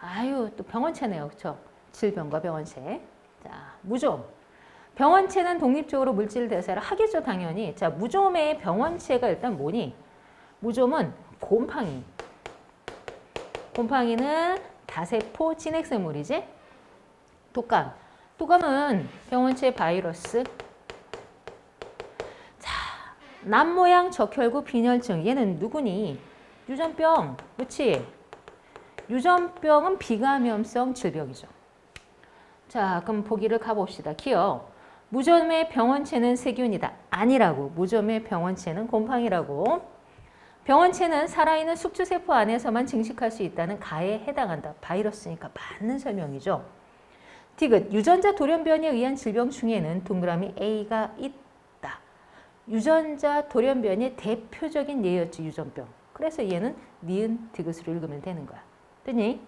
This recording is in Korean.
아유, 또 병원체네요. 그쵸? 질병과 병원체. 자, 무좀. 병원체는 독립적으로 물질 대사를 하겠죠, 당연히. 자, 무좀의 병원체가 일단 뭐니? 무좀은 곰팡이. 곰팡이는 다세포 진핵생물이지? 독감. 독감은 병원체 바이러스. 자, 남모양 적혈구 빈혈증. 얘는 누구니? 유전병. 그치? 유전병은 비감염성 질병이죠. 자, 그럼 보기를 가봅시다. 기억. 무좀의 병원체는 세균이다. 아니라고. 무좀의 병원체는 곰팡이라고. 병원체는 살아있는 숙주세포 안에서만 증식할 수 있다는 가에 해당한다. 바이러스니까 맞는 설명이죠. 디귿. 유전자 돌연변이에 의한 질병 중에는 동그라미 A가 있다. 유전자 돌연변이의 대표적인 예였지 유전병. 그래서 얘는 니은 디귿으로 읽으면 되는 거야. 됐니?